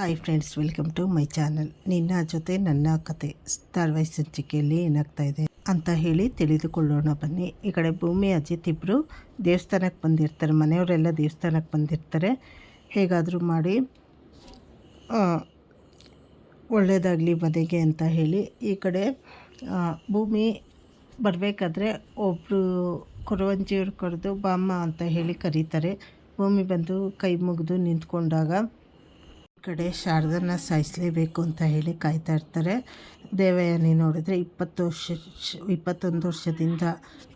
Hi friends welcome to my channel ನಿನ್ನ ಜೊತೆ ನನ್ನ ಕತೆ ಸ್ಥಳ ಸಂಚಿಕೆಯಲ್ಲಿ ಏನಾಗ್ತಾ ಇದೆ ಅಂತ ಹೇಳಿ ತಿಳಿದುಕೊಳ್ಳೋಣ ಬನ್ನಿ. ಈ ಕಡೆ ಭೂಮಿ ಅಜಿತ್ ಇಬ್ಬರು ದೇವಸ್ಥಾನಕ್ಕೆ ಬಂದಿರ್ತಾರೆ. ಮನೆಯವರೆಲ್ಲ ದೇವಸ್ಥಾನಕ್ಕೆ ಬಂದಿರ್ತಾರೆ. ಹೇಗಾದರೂ ಮಾಡಿ ಒಳ್ಳೆಯದಾಗಲಿ ಮನೆಗೆ ಅಂತ ಹೇಳಿ ಈ ಕಡೆ ಭೂಮಿ ಬರಬೇಕಾದ್ರೆ ಒಬ್ಬರು ಕೊರವಂಜಿಯವ್ರು ಕರೆದು, ಬಾಮ್ಮ ಅಂತ ಹೇಳಿ ಕರೀತಾರೆ. ಭೂಮಿ ಬಂದು ಕೈ ಮುಗಿದು ನಿಂತ್ಕೊಂಡಾಗ ಕಡೆ ಶಾರದನ್ನ ಸಾಯಿಸಲೇಬೇಕು ಅಂತ ಹೇಳಿ ಕಾಯ್ತಾ ಇರ್ತಾರೆ. ದೇವಯಾನಿ ನೋಡಿದ್ರೆ ಇಪ್ಪತ್ತು ವರ್ಷ, ಇಪ್ಪತ್ತೊಂದು ವರ್ಷದಿಂದ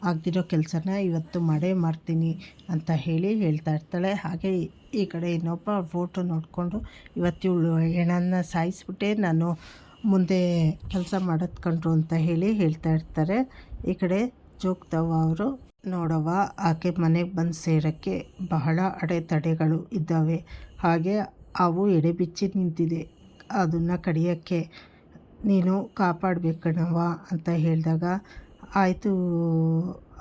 ಆಗದಿರೋ ಕೆಲಸನ ಇವತ್ತು ಮಾಡೇ ಮಾಡ್ತೀನಿ ಅಂತ ಹೇಳಿ ಹೇಳ್ತಾ ಇರ್ತಾಳೆ. ಹಾಗೆ ಈ ಕಡೆ ಇನ್ನೊಬ್ಬ ಫೋಟೋ ನೋಡಿಕೊಂಡು ಇವತ್ತಿವಳು ಹೆಣನ ಸಾಯಿಸ್ಬಿಟ್ಟೆ, ನಾನು ಮುಂದೆ ಕೆಲಸ ಮಾಡೋದು ಕಂಡ್ರು ಅಂತ ಹೇಳಿ ಹೇಳ್ತಾ ಇರ್ತಾರೆ. ಈ ಕಡೆ ಜೋಗ್ತವ ಅವರು, ನೋಡವ್ವ, ಆಕೆ ಮನೆಗೆ ಬಂದು ಸೇರೋಕ್ಕೆ ಬಹಳ ಅಡೆತಡೆಗಳು ಇದ್ದಾವೆ. ಹಾಗೆ ಅವು ಎಡೆಬಿಚ್ಚಿ ನಿಂತಿದೆ. ಅದನ್ನು ಕಡಿಯೋಕ್ಕೆ ನೀನು ಕಾಪಾಡಬೇಕಣವ ಅಂತ ಹೇಳಿದಾಗ, ಆಯಿತು,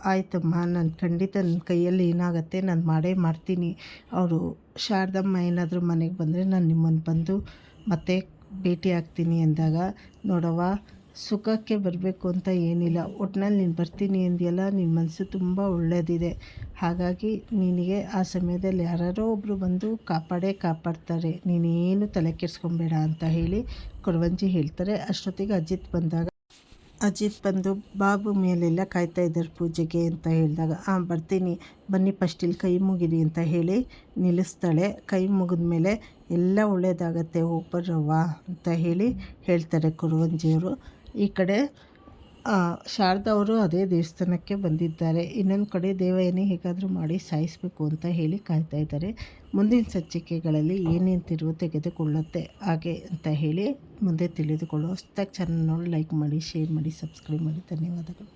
ಆಯಿತಮ್ಮ, ನಾನು ಖಂಡಿತ ನನ್ನ ಕೈಯಲ್ಲಿ ಏನಾಗುತ್ತೆ ನಾನು ಮಾಡೇ ಮಾಡ್ತೀನಿ. ಅವರು ಶಾರದಮ್ಮ ಏನಾದರೂ ಮನೆಗೆ ಬಂದರೆ ನಾನು ನಿಮ್ಮನ್ನು ಬಂದು ಮತ್ತೆ ಭೇಟಿ ಆಗ್ತೀನಿ ಅಂದಾಗ, ನೋಡವ್ವ ಸುಖಕ್ಕೆ ಬರಬೇಕು ಅಂತ ಏನಿಲ್ಲ. ಒಟ್ನಲ್ಲಿ ನೀನು ಬರ್ತೀನಿ ಅಂದಿಯಲ್ಲ ನಿನ್ನ ಮನಸ್ಸು ತುಂಬ ಒಳ್ಳೆಯದಿದೆ ಹಾಗಾಗಿ ನಿನಗೆ ಆ ಸಮಯದಲ್ಲಿ ಯಾರೋ ಒಬ್ಬರು ಬಂದು ಕಾಪಾಡೇ ಕಾಪಾಡ್ತಾರೆ. ನೀನೇನು ತಲೆ ಕೆಡಿಸ್ಕೊಬೇಡ ಅಂತ ಹೇಳಿ ಕೊರವಂಜಿ ಹೇಳ್ತಾರೆ. ಅಷ್ಟೊತ್ತಿಗೆ ಅಜಿತ್ ಬಂದಾಗ, ಅಜಿತ್ ಬಂದು ಬಾಬು ಮೇಲೆಲ್ಲ ಕಾಯ್ತಾ ಇದ್ದಾರೆ ಪೂಜೆಗೆ ಅಂತ ಹೇಳಿದಾಗ ಹಾಂ ಬರ್ತೀನಿ. ಬನ್ನಿ, ಫಸ್ಟ್ ಇಲ್ಲಿ ಕೈ ಮುಗಿರಿ ಅಂತ ಹೇಳಿ ನಿಲ್ಲಿಸ್ತಾಳೆ. ಕೈ ಮುಗಿದ ಮೇಲೆ, ಎಲ್ಲ ಒಳ್ಳೇದಾಗತ್ತೆ ಒಬ್ಬರವ್ವ ಅಂತ ಹೇಳಿ ಹೇಳ್ತಾರೆ ಕುರುವಂಜಿಯವರು. ಈ ಕಡೆ ಆ, ಶಾರದಾ ಅವರು ಅದೇ ದೇವಸ್ಥಾನಕ್ಕೆ ಬಂದಿದ್ದಾರೆ. ಇನ್ನೊಂದು ಕಡೆ ದೇವಯ್ಯನೇ ಹೇಗಾದರೂ ಮಾಡಿ ಸಾಯಿಸಬೇಕು ಅಂತ ಹೇಳಿ ಕಾಯ್ತಾ ಇದ್ದಾರೆ. ಮುಂದಿನ ಸಂಚಿಕೆಗಳಲ್ಲಿ ಏನೇನು ತಿರುವು ತೆಗೆದುಕೊಳ್ಳುತ್ತೆ ಹಾಗೆ ಅಂತ ಹೇಳಿ ಮುಂದೆ ತಿಳಿದುಕೊಳ್ಳೋ ಹೊಸ್ದಾಗಿ ಚೆನ್ನಾಗಿ ನೋಡಿ ಲೈಕ್ ಮಾಡಿ ಶೇರ್ ಮಾಡಿ ಸಬ್ಸ್ಕ್ರೈಬ್ ಮಾಡಿ. ಧನ್ಯವಾದಗಳು.